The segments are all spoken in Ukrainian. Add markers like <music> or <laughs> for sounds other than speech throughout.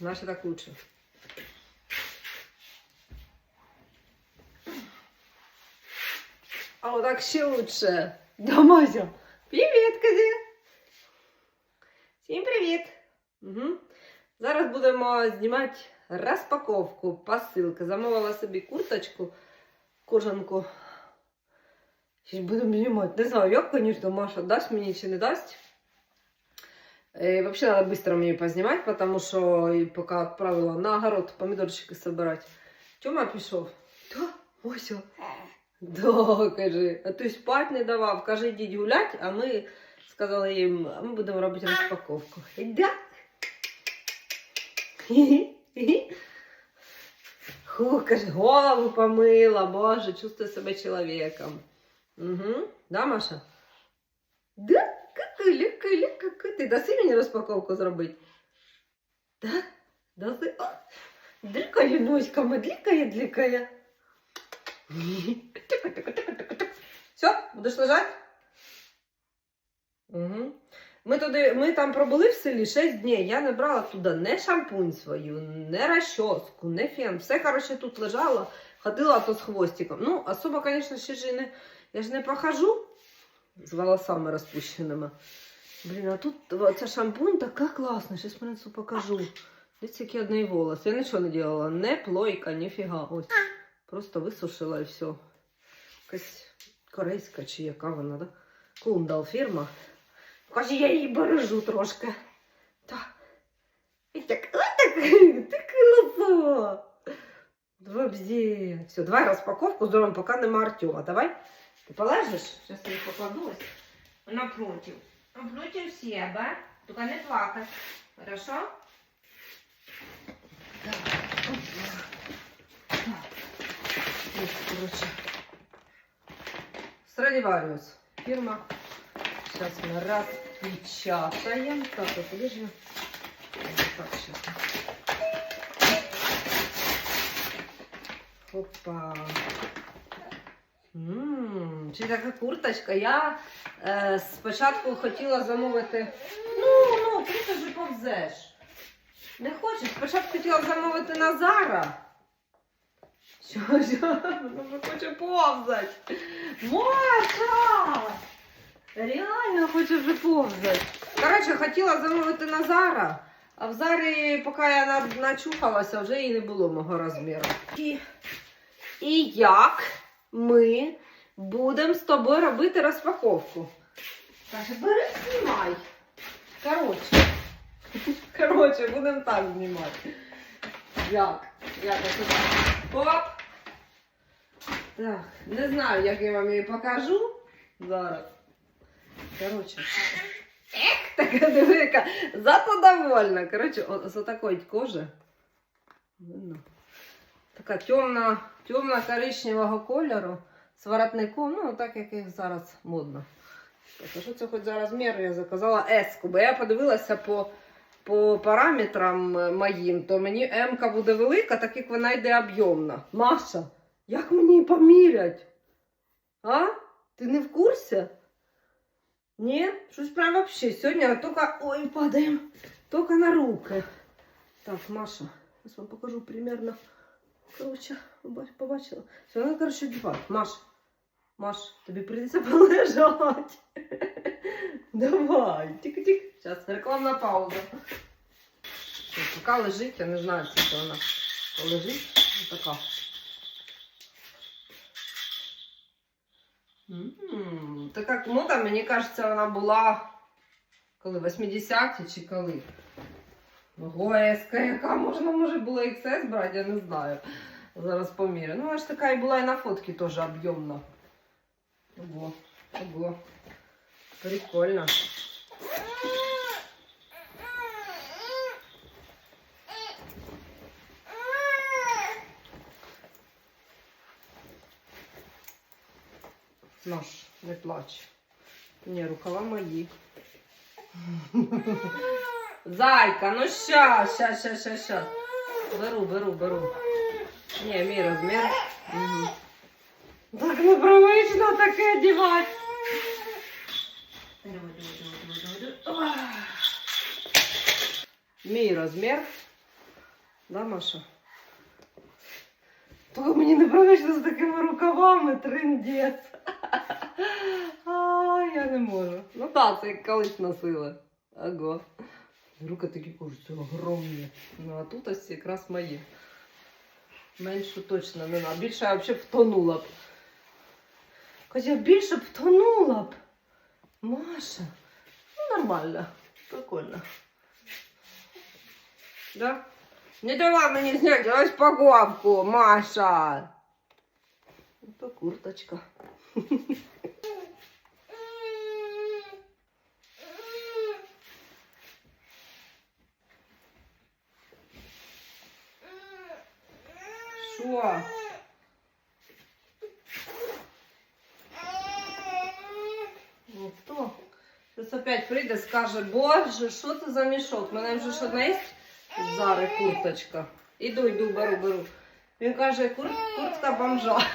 Наши так лучше. А вот так ще лучше. Да, Мася. Привіт, кажи. Всім привіт. Угу. Зараз будемо знімати розпаковку посилки. Замовила собі курточку, кожанку. Будемо знімати. Не знаю, як, звісно, Маша дасть мені чи не дасть. И вообще надо быстро мне познимать, потому что пока отправила на огород помидорчики собирать. Тёма пішов. Да, Ося. Да, каже. А то спать не давав, каже, йдіть гулять, а ми сказали їм, а ми будемо робити розпаковку. Да. Фу, каже, голову помила, боже, чувствую себе чоловіком. Угу. Да, Маша? Да? Какая, какая. Ти даси мені розпаковку зробити? Да? Даси? О, дрикає носиками, дрикає, дрикає. Все, будеш лежати? Угу. Ми, туди, ми там пробули в селі 6 днів. Я не брала туди не шампунь свою, не розчоску, не фен. Все, коротше, тут лежало, ходила то з хвостиком. Ну, особо, звісно, ще ж не, я ж не похожу з волосами розпущеними. Блін, а тут ця шампунь така класна, зараз принесу покажу. Дивіться, які одні волоси. Я нічого не робила, не плойка, ніфіга. Ось. Просто висушила і все. Якась корейська чи яка вона, да? Кундал фірма. Каже, я її бережу трошки. <laughs> Так. І так, ой, так, так лосо. Все, давай розпаковку зробимо, поки нема Артема. Давай. Ти полежиш? Зараз я її покладу ось. Напротив. Напротив себе. Только не плакать. Хорошо? Так. Так. Короче. Страдивариус. Фирма. Сейчас мы распечатаем. Так, вот подожди. Так сейчас. Опа. Ммм, чи така курточка. Я е, спочатку хотіла замовити. Ну, ну, ти ж повзеш. Не хочеш? Спочатку хотіла замовити Назара. Що, що? Вона вже хоче повзати. Маша! Реально хоче вже повзати. Коротше, хотіла замовити Назара, а в Зарі, поки я начухалася, вже і не було мого розміру. І, і як ми будемо з тобою робити розпаковку? Каже, бери, знімай. Коротше. <laughs> Коротше, будемо так знімати. Як? Як? Оп! Так, не знаю, як я вам її покажу зараз. Коротше. Ех, така дивика. Зато довольна. Коротше, о- з такої кожи. Видно. Така темна, темно коричневого кольору з воротником, ну так як їх зараз модно. Так, це хоч за розмір я заказала S, бо я подивилася по, по параметрам е, моїм, то мені М буде велика, так як вона йде об'ємна. Маша, як мені помірять? А? Ти не в курсі? Ні? Щось прям вообще. Сьогодні тільки... Ой, падаємо. Тільки на руки. Так, Маша, зараз вам покажу примерно. Короче, ба- побачила. Все, вона, короче, одягати. Маш, Маш, тобі прийдеться <laughs> полежати. Давай, тик-тик. Зараз рекламна пауза. Все, Поки лежить, я не знаю, скільки вона лежить. Ось така. М, Така мода, мені кажеться, вона була коли 80-ті чи коли. Ого, яка можна, може було XS брати, я не знаю. Зараз помірю. Ну, вона ж така і була і на фотці теж об'ємна. Ого, ого. Прикольно. Наш, не плач. Ні, рукава мої. <laughs> Зайка, ну ща, ща, ща, ща, ща. Беру, беру, беру. Ні, мій розмір. Угу. Так непривично таке давай. Мій розмір. Да, Маша? Тільки мені непривично з такими рукавами триндець. <laughs> А, я не можу. Ну так, це колись носила. Ага. Руки такі кажуться огромні. Ну а тут ось якраз мої. Меншу точно не надо. Більше я взагалі втонула б. Катя, більше б втонула б. Маша. Ну, нормально. Прикольно. Да? Не дала мені зняти розпаковку, Маша. Это курточка. <laughs> Що? Ну хто? Зараз опять прийде, скаже, боже, що це за мішок? У мене вже ж одна є Зари курточка. Іду, йду, беру, беру. Він каже, Кур... куртка бомжа. <laughs>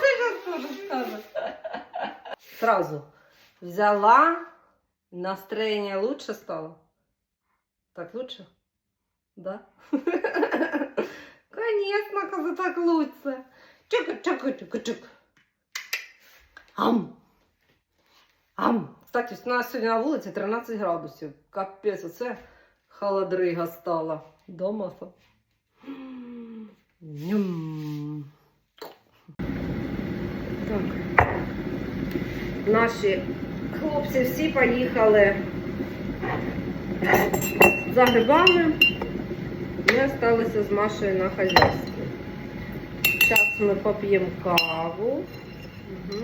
Це зараз теж скаже. Сразу взяла, настроєння лучше стало. Так лучше? Да? <laughs> Конечно, коли так лучше. Чика. Ам. Ам. Кстати, у нас сьогодні на вулиці 13 градусів. Капець, оце холодрига стала. То. Ням. Так. Наші хлопці всі поїхали за грибами. Ми залишилися з Машею на хазяйстві. Зараз ми поп'ємо каву. Угу.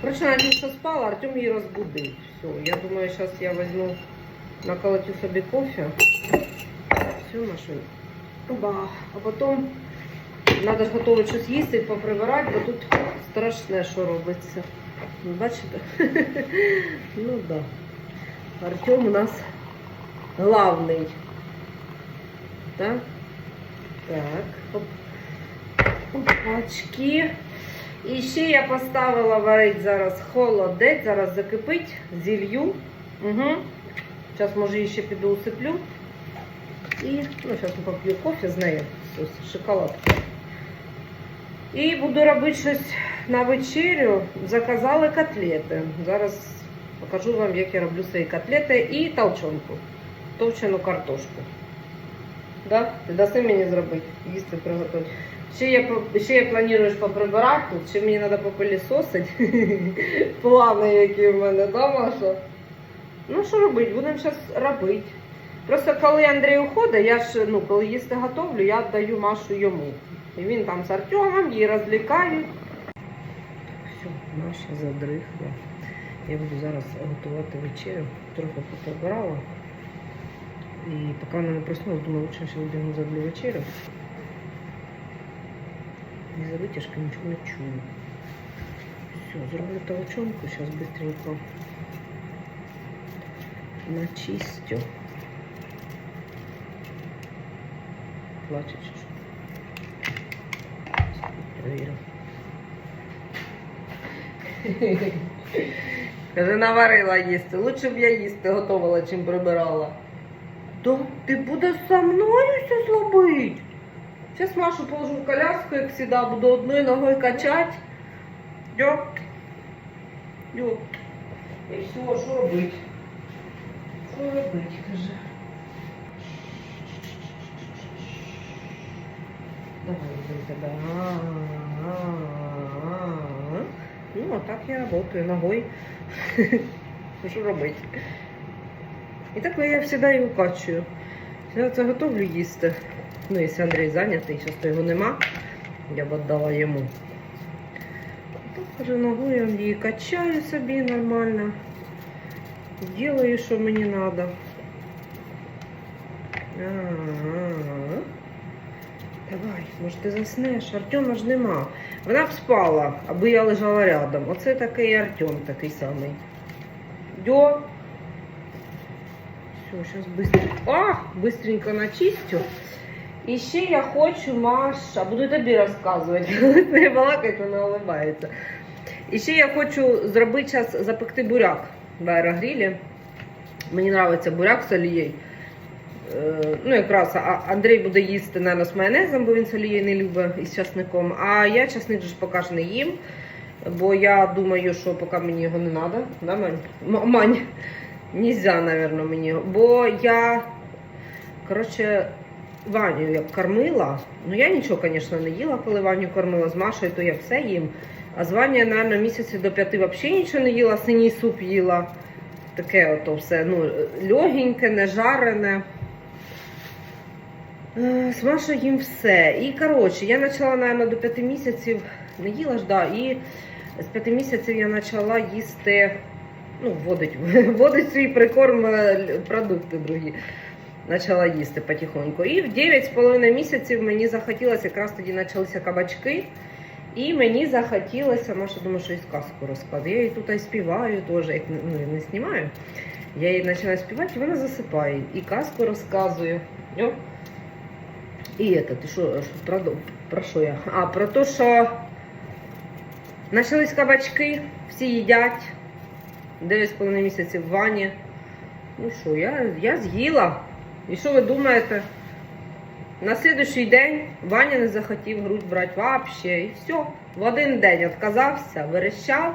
Короче, Надюша спала, Артем її розбудив. Все, я думаю, зараз я візьму, наколотю собі кофе. Все, Машунь. Оба. А потім треба ж готувати щось їсти, поприбирати, бо тут страшне, що робиться. Бачите? <laughs> ну. Да. Артем у нас главний. Так? Так. Оп. Опачки. І ще я поставила варити зараз холодець, зараз закипить, зілью. Угу. Зараз, може, ще піду усиплю. І ну, зараз поп'ю кофе з нею. Шоколадку. І буду робити щось на вечерю. Заказали котлети. Зараз покажу вам, як я роблю свої котлети і толчонку. Товчену картошку. Да? Ти даси мені зробити, їсти приготувати. Ще я, ще я планую поприбирати тут, ще мені треба попилісосити. <laughs> Плани, які в мене, да, Маша? Ну, що робити? Будемо зараз робити. Просто коли Андрій уходить, я ж, ну, коли їсти готовлю, я віддаю Машу йому. І він там з Артемом, її розлікають. Все, Маша задрихла. Я буду зараз готувати вечерю. Трохи поприбирала. І поки вона не проснулась, думаю, лучше ще будемо зроблю вечерю. Не за витяжки нічого не чую. Все, зроблю толчонку, зараз быстренько начистю. Плаче чи. Каже, наварила їсти. Лучше б я їсти готувала, чим прибирала. То ти будеш со мною все зробити? Сейчас Машу положу в коляску, як завжди, буду одною ногою качати. Йо. Йо. І все, що робити? Що робити, каже. Давай. Ну, а так я работаю ногой. <laughs> Що робити? І так я завжди і укачую. Я це готовлю їсти. Ну, якщо Андрій зайнятий, зараз його нема, я б віддала йому. Так ногою її качаю собі нормально. Делаю, що мені треба. Давай, може ти заснеш? Артема ж нема. Вона б спала, аби я лежала рядом. Оце такий Артем такий самий. Дьо Все, сейчас быстренько. А, быстренько начистю. І ще я хочу, Маша, буду тобі розказувати. Коли <laughs> не балакать, вона улыбається. І ще я хочу зробити зараз запекти буряк в аерогрілі. Мені подобається буряк з олією. Е, Ну, якраз а Андрій буде їсти, наверное, з майонезом, бо він з олією не любить і з часником. А я часник же ж поки ж не їм. Бо я думаю, що поки мені його не треба. Да, Мань? М- Мань, нельзя, наверное, мені. Бо я, коротше, Ваню як кормила. Ну я нічого, звісно, не їла, коли Ваню кормила з Машою, то я все їм. А з Ваню, наверное, місяці до п'яти взагалі нічого не їла, синій суп їла. Таке ото все, ну, легеньке, не жарене. Е, З Машою їм все. І коротше, я почала, наверное, до п'яти місяців, не їла ж, да, і з п'яти місяців я почала їсти, ну, вводить, <laughs> вводить свій прикорм е, продукти другі. Почала їсти потихоньку. І в 9,5 місяців мені захотілося, якраз тоді почалися кабачки. І мені захотілося, Маша думає, що і сказку розкладу. Я її тут співаю теж, як ну, не знімаю. Я її починаю співати, і вона засипає. І казку розказую. О. І это, ти що про, про що я? А, про те, що почались кабачки, всі їдять. 9,5 місяців в ванні. Ну що, я, я з'їла. І що ви думаєте? На слідуючий день Ваня не захотів грудь брати вообще. І все. В один день відказався, верещав.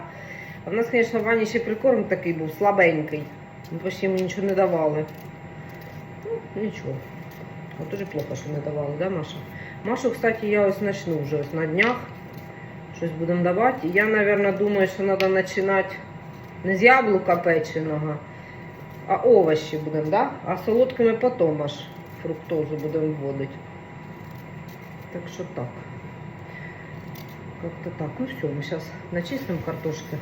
А в нас, звісно, Ваня ще прикорм такий був слабенький. Ми почти йому нічого не давали. Ну, нічого. А дуже плохо, що не давали, да, Маша? Машу, кстати, я ось почну вже ось на днях. Щось будемо давати. Я, мабуть, думаю, що треба починати не з яблука печеного, а овочі будемо, да? А солодкими потім аж фруктозу будемо вводити. Так що так. Как-то так. Ну все, мы сейчас начистим картошки,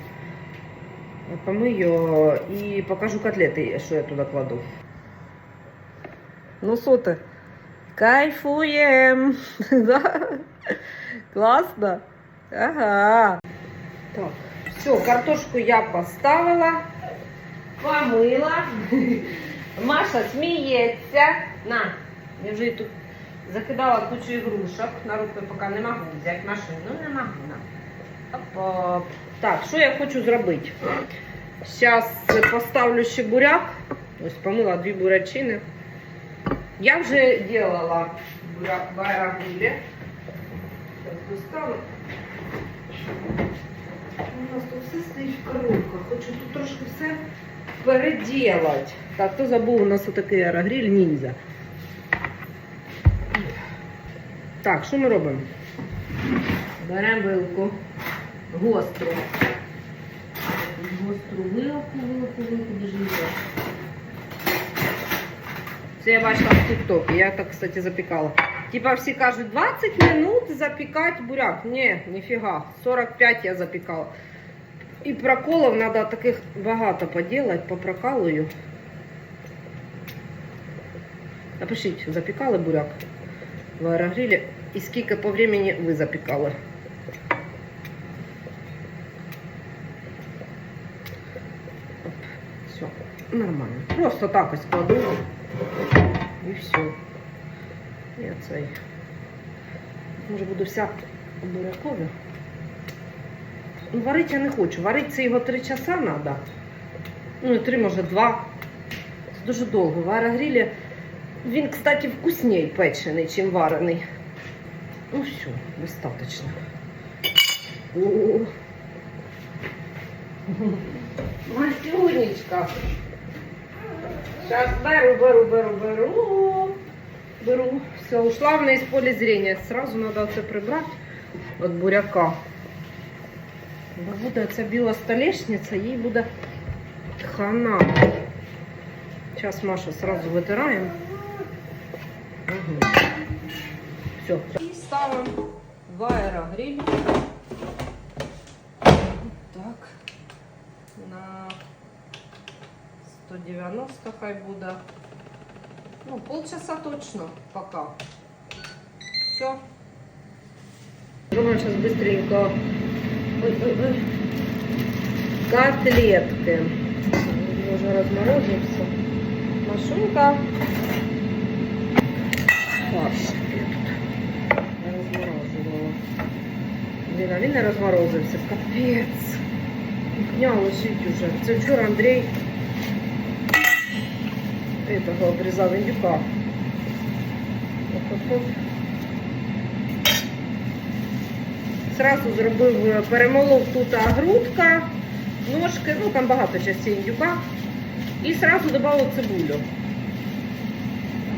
помою и покажу котлеты, что я туда кладу. Ну що ти? Кайфуєм! <laughs> Да? Класно? Ага. Так, все, картошку я поставила, помила. <laughs> Маша сміється. На, я вже тут закидала кучу ігрушок. На руки поки не можу взяти машину, не можу. На. Так, що я хочу зробити? Зараз поставлю ще буряк. Ось помила дві бурячини. Я вже делала буряк в аэрогриле. Сейчас достану. Тут все стоїть в коробках. Хочу тут трошки все переделать. Так, хто забув, у нас отакий аерогриль ніндзя. Так, що ми робимо? Беремо вилку гостру. Гостру вилку, вилку, вилку, ж? Це я бачила в ТикТокі, я так, кстати, запікала. Типа всі кажуть, 20 минут запікати буряк. Ні, ніфіга, 45 я запікала. І проколів треба таких багато поділати, попрокалую. Напишіть, запікали буряк в аерогрилі і скільки по времени ви запікали. Все, нормально. Просто так ось кладу. І все. Я цей. Може буду вся бурякові. Ну, варити я не хочу. Варити це його 3 часа треба. Ну, 3, може, 2. Це дуже довго. В аерогрилі він, кстати, вкусній печений, чим варений. Ну все, достаточно. О. Масюнечка. Сейчас беру, беру, беру, беру. Беру. Все, ушла вона из поля зрения. Сразу надо це прибрати від буряка. Бо буде ця біла столешниця, їй буде хана. Сейчас Маша сразу витираємо. Угу. Все. І ставимо в аерогриль. Так. На 190 хай буде. Ну, полчаса точно пока. Все. Думаю, сейчас быстренько. Ой, ой, ой. Котлетки. Уже разморозился. Машинка. Фарш. я тут розморожувала. Блін, а він не розморозився. Капець. Дня лежить уже. Це вчора Андрій этого обрізав індюка. Тобто Зразу зробив, е, перемолов тут грудка, ножки, ну там багато частей індюка. І зразу додав цибулю.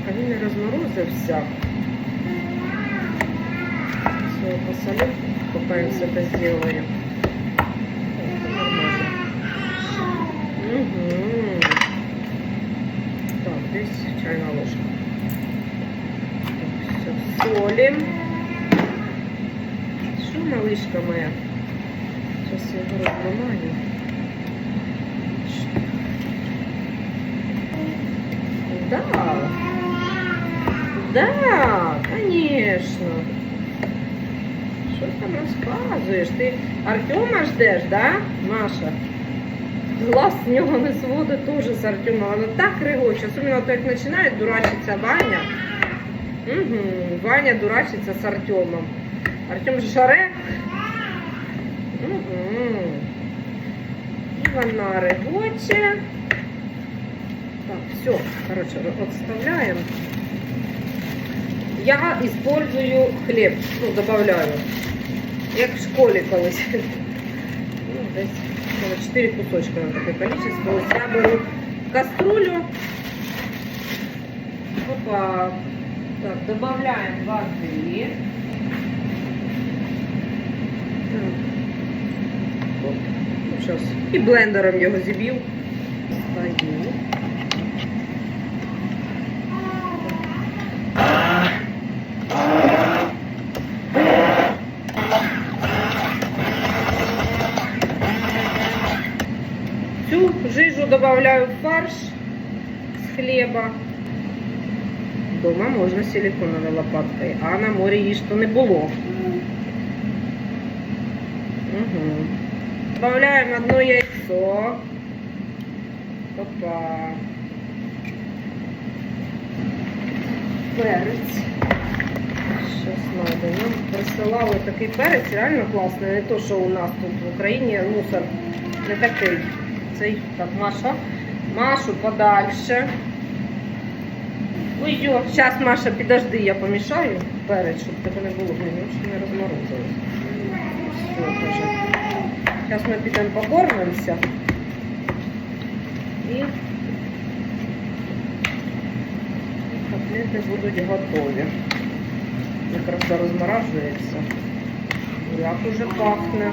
А він не розморозився. Все, посолю, пока все это сделаю. Угу. Так, здесь чайная ложка. Так, все, солим. Малышка моя? Сейчас я его разломаю. Да. Да, конечно. Що там розказуєш? Ти Артема ждеш, да, Маша? Глаз з нього не зводить теж з Артема. Воно так регоче. Особливо, то, як починає дурачитися Ваня. Угу. Ваня дурачиться з Артемом. Артем шаре. Угу. І вона регоче. Так, все, короче, отставляем. Я использую хлеб, ну, добавляю. Як в школі колись. Ну, десь 4 кусочка на таке количество. Ось я беру каструлю. Опа. Так, добавляем воды. Сейчас. І блендером його зіб'ю. Цю жижу добавляю в фарш з хліба. Дома можна силиконовою лопаткою, а на морі її то не було. Угу. Добавляємо одно яйцо. Опа. Перець. Щось надо. Нам присилали такий перець, реально класний. Не то, що у нас тут в Україні мусор не такий. Цей так, Маша. Машу подальше. Ой, йо, зараз, Маша, підожди, я помішаю перець, щоб тебе не було не розморозилось. Все. Зараз ми підемо покормимося. І котлети будуть готові. Якраз розморажується. Як уже пахне.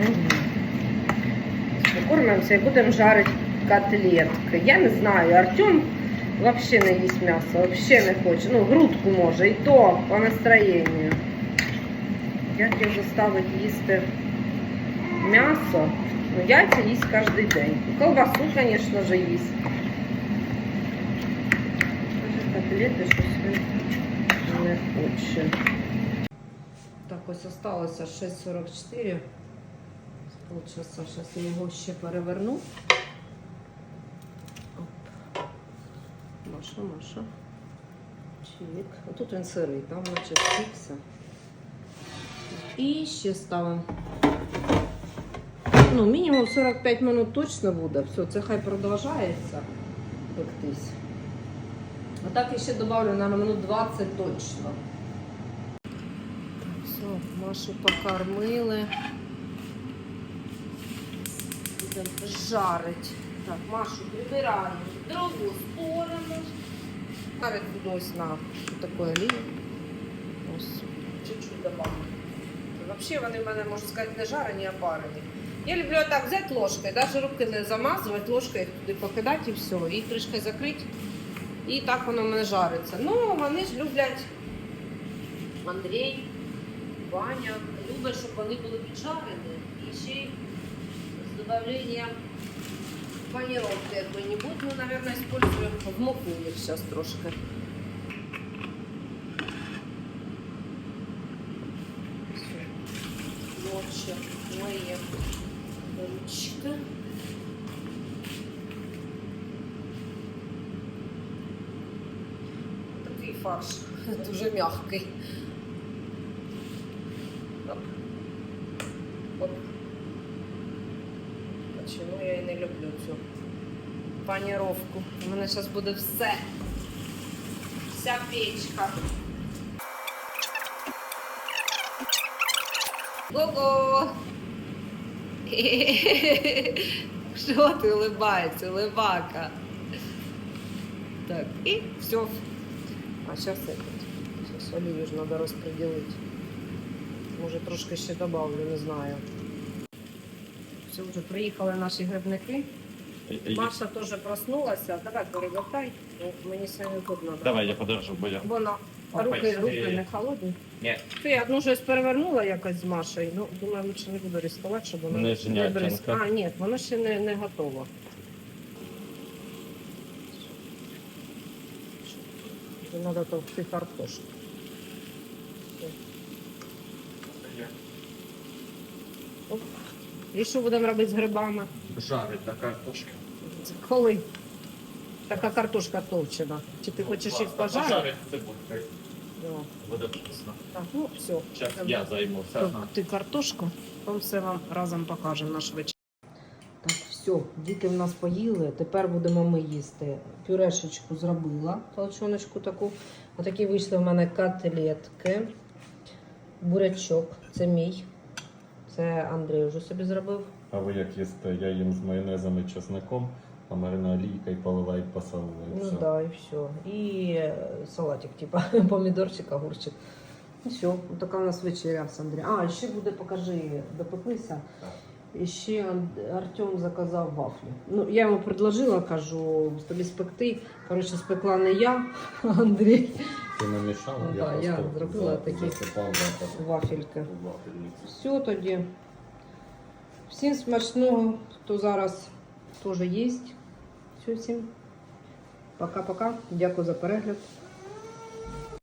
Угу. Покормимося і будемо жарити котлетки. Я не знаю, Артем взагалі не їсть м'ясо, взагалі не хоче. Ну, грудку може, і то по настроєнню. Як його заставити їсти м'ясо? Ну, яйця їсть кожен день. Колбасу, звісно ж, їсть. Котлети щось не хоче. Так, ось осталося 6,44. Полчаса, зараз я його ще переверну. Оп. Маша, Маша. Чик. Отут він сирий, там наче спікся. І ще ставимо. Ну, мінімум 45 минут точно буде. Все, це хай продовжається пектись. А так я ще добавлю на минут 20 точно. Все, Машу покормили. Будемо жарить. Так, Машу прибираємо в другу сторону. Навіть ось на таку олію. Ось, чуть-чуть добавлю. Взагалі вони в мене, можна сказати, не жарені, а парені. Я люблю так взяти ложкою, навіть руки не замазувати, ложкою туди покидати і все. І кришкою закрити. І так воно в мене жариться. Ну, вони ж люблять Андрій, Ваня, любить, щоб вони були піджарені. І ще з добавленням паніровки якої-небудь. Ну, наверное, использую в муку їх зараз трошки. Все. Ночі мої ручки. Такий фарш, <laughs> дуже. Оп. Чому я і не люблю цю паніровку? У мене зараз буде все. вся печка. Го-го! <laughs> Що ти улыбається, улыбака? Так, і все. А зараз это. Сейчас олію ж треба розподілити. Може трошки ще добавлю, не знаю. Все, вже приїхали наші грибники. Маша теж проснулася. Давай перевертай. Ну, Мені сьогодні удобно. Давай я подержу, бо я. Вона Опа, руки, руки не холодні. Ні. Ти одну щось перевернула якось з Машею. Ну, думаю, лучше не буду ризикувати, щоб вона Нижнятинка. бризк- А, ні, вона ще не, не готова. Треба товкти картошку. І що будемо робити з грибами? Жарить на картошки. Це Коли? Така картошка товчена. Чи ти хочеш їх пожарити? Пожарить цибулькою. Да. Буде вкусно. Так, ну все. Зараз я займуся. Ти картошку, то все вам разом покажемо наш вечір. Так, все, діти в нас поїли. Тепер будемо ми їсти. Пюрешечку зробила, толчоночку таку. Отакі вийшли в мене котлетки. Бурячок, це мій. Це Андрій вже собі зробив. А ви як їсте? Я їм з майонезом і чесником, а Марина олійкою поливає посолила. і Ну все. да, і все. І е, салатик, типа <laughs> помідорчик, огурчик. І все, така у нас вечеря з Андрієм. А, ще буде, покажи, допеклися. І ще Ан- Артем заказав вафлі. Ну, я йому предложила, кажу, тобі спекти. Коротше, спекла не я, <laughs> а Андрій. Ти намішала? Ну да, я просто зробила за- такі засипав запах Вафельки. у. Все тоді. Всім смачного, хто зараз теж є. Все, всім. Пока-пока. Дякую за перегляд.